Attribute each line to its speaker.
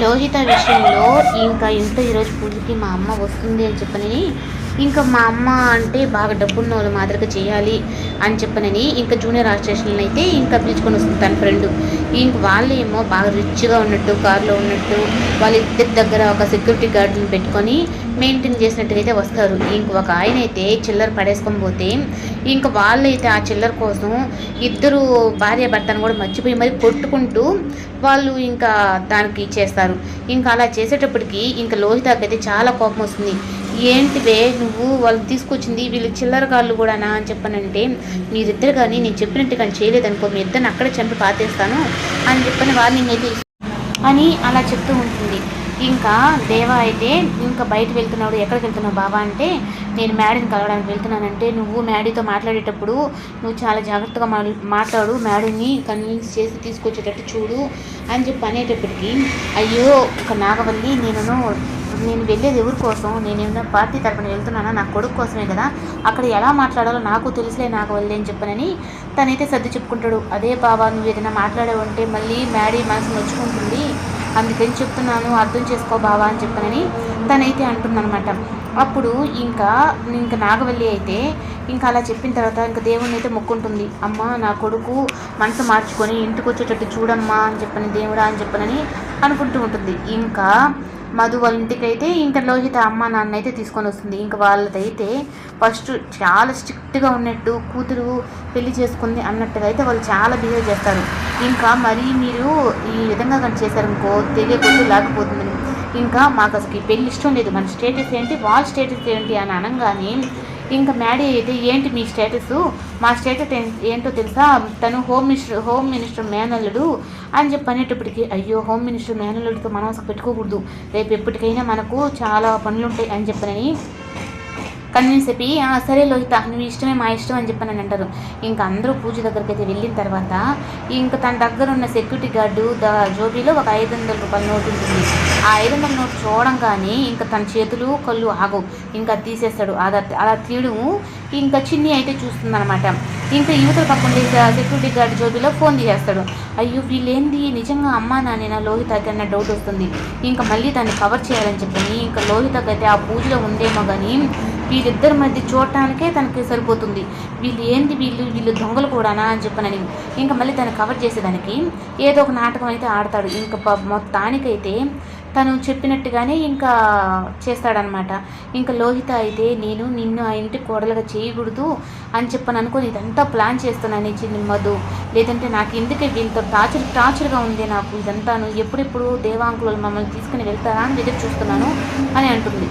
Speaker 1: లోహిత విషయంలో ఇంకా ఇంత ఈరోజు పూజకి మా అమ్మ వస్తుంది అని చెప్పని ఇంకా మా అమ్మ అంటే బాగా డబ్బున్న వాళ్ళు మాదిరిగా చేయాలి అని చెప్పనని ఇంకా జూనియర్ ఆర్టిస్టులను అయితే ఇంకా పిలుచుకొని వస్తుంది తన ఫ్రెండ్ ఇంక వాళ్ళు ఏమో బాగా రిచ్గా ఉన్నట్టు కారులో ఉన్నట్టు వాళ్ళ ఇద్దరి దగ్గర ఒక సెక్యూరిటీ గార్డుని పెట్టుకొని మెయింటైన్ చేసినట్టుగా వస్తారు. ఇంక ఒక ఆయన అయితే చిల్లర పడేసుకొని పోతే ఇంక వాళ్ళైతే ఆ చిల్లర కోసం ఇద్దరు భార్య భర్తను కూడా మర్చిపోయి మరి కొట్టుకుంటూ వాళ్ళు ఇంకా దానికి చేస్తారు. ఇంకా అలా చేసేటప్పటికి ఇంకా లోహితాకైతే చాలా కోపం వస్తుంది. ఏంటివే నువ్వు వాళ్ళు తీసుకొచ్చింది వీళ్ళు చిల్లర కాళ్ళు కూడానా అని చెప్పనంటే మీరిద్దరు కానీ నేను చెప్పినట్టు కానీ చేయలేదనుకో మీ ఇద్దరిని అక్కడే చంపి పాతేస్తాను అని చెప్పని వార్నింగ్ అయితే అని అలా చెప్తూ ఉంటుంది. ఇంకా దేవా అయితే ఇంకా బయట వెళ్తున్నాడు ఎక్కడికి వెళ్తున్నావు బాబా అంటే నేను మ్యాడీని కలవడానికి వెళ్తున్నానంటే నువ్వు మ్యాడీతో మాట్లాడేటప్పుడు నువ్వు చాలా జాగ్రత్తగా మాట్లాడు మ్యాడీని కన్విన్స్ చేసి తీసుకొచ్చేటట్టు చూడు అని చెప్పి అనేటప్పటికీ అయ్యో ఒక నాగవల్లి నేను నేను వెళ్ళేది ఎవరి కోసం? నేను ఏమైనా పార్టీ తరపున వెళ్తున్నానా? నా కొడుకు కోసమే కదా? అక్కడ ఎలా మాట్లాడాలో నాకు తెలుసులే నాకు వల్లే అని చెప్పనని తనైతే సర్ది చెప్పుకుంటాడు. అదే బాబా నువ్వు ఏదైనా మాట్లాడావంటే మళ్ళీ మ్యాడీ మనసు నొచ్చుకుంటుంది. అందుకని చెప్తున్నాను అర్థం చేసుకో బావా అని చెప్పనని తనైతే అంటుందన్నమాట. అప్పుడు ఇంకా ఇంకా నాగవల్లి అయితే ఇంకా అలా చెప్పిన తర్వాత ఇంకా దేవుణ్ణి అయితే మొక్కుంటుంది. అమ్మ నా కొడుకు మనసు మార్చుకొని ఇంటికి వచ్చేటట్టు చూడమ్మా అని చెప్పని దేవుడా అని చెప్పనని అనుకుంటూ ఉంటుంది. ఇంకా మధు వాళ్ళ ఇంటికైతే అయితే ఇంకా లోహిత అమ్మ నాన్న అయితే తీసుకొని వస్తుంది. ఇంకా వాళ్ళదైతే ఫస్ట్ చాలా స్ట్రిక్ట్గా ఉన్నట్టు కూతురు పెళ్ళి చేసుకుంది అన్నట్టుగా అయితే వాళ్ళు చాలా బిహేవ్ చేస్తారు. ఇంకా మరి మీరు ఈ విధంగా కానీ చేశారనుకో తెలియకుండా లేకపోతుందని ఇంకా మాకు అసలు ఈ పెళ్ళి ఇష్టం లేదు. మన స్టేటస్ ఏంటి? వాళ్ళ స్టేటస్ ఏంటి అని అనగానే ఇంకా మ్యాడీ అయితే ఏంటి మీ స్టేటస్? మా స్టేటస్ ఏం- ఏంటో తెలుసా? తను హోమ్ మినిస్టర్ హోమ్ మినిస్టర్ మేనల్లుడు అని చెప్పి అనేటప్పటికి అయ్యో హోమ్ మినిస్టర్ మేనల్లుడితో మనం అసలు పెట్టుకోకూడదు. రేపు ఎప్పటికైనా మనకు చాలా పనులు ఉంటాయి అని చెప్పనని కన్విన్స్ అయిపోయి సరే లోహిత నువ్వు ఇష్టమే మా ఇష్టం అని చెప్పి అని అంటారు. ఇంకా అందరూ పూజ దగ్గరికి అయితే వెళ్ళిన తర్వాత ఇంకా తన దగ్గర ఉన్న సెక్యూరిటీ గార్డు ద జోబీలో ఒక ఐదు వందల రూపాయల నోటు ఉంటుంది. ఆ ఐదు వందల నోటు చూడంగానే ఇంకా తన చేతులు కళ్ళు ఆగవు. ఇంకా తీసేస్తాడు. అలా అలా తీయడం ఇంకా చిన్ని అయితే చూస్తుందన్నమాట. ఇంకా యువతల పక్కన సెక్యూరిటీ గార్డ్ జోబీలో ఫోన్ తీసేస్తాడు. అయ్యో వీళ్ళేంది? నిజంగా అమ్మా నాన్న లోహితకి అన్న డౌట్ వస్తుంది. ఇంకా మళ్ళీ దాన్ని కవర్ చేయాలని చెప్పని ఇంకా లోహితకి అయితే ఆ పూజలో ఉందేమో కానీ వీళ్ళిద్దరి మధ్య చూడటానికే తనకి సరిపోతుంది. వీళ్ళు ఏంది వీళ్ళు? వీళ్ళు దొంగలు కూడానా అని చెప్పనని. ఇంకా మళ్ళీ తను కవర్ చేసేదానికి ఏదో ఒక నాటకం అయితే ఆడతాడు. ఇంకా మొత్తానికైతే తను చెప్పినట్టుగానే ఇంకా చేస్తాడనమాట. ఇంకా లోహిత అయితే నేను నిన్ను ఆ ఇంటి కోడలుగా చేయకూడదు అని చెప్పని అనుకుని ఇదంతా ప్లాన్ చేస్తున్నాను చిన్న మధు. లేదంటే నాకు ఎందుకే వీళ్ళతో టార్చర్ టార్చర్గా ఉంది నాకు? ఇదంతాను ఎప్పుడెప్పుడు దేవాంకులు మమ్మల్ని తీసుకుని వెళ్తారా అని ఎదురు చూస్తున్నాను అని అంటుంది.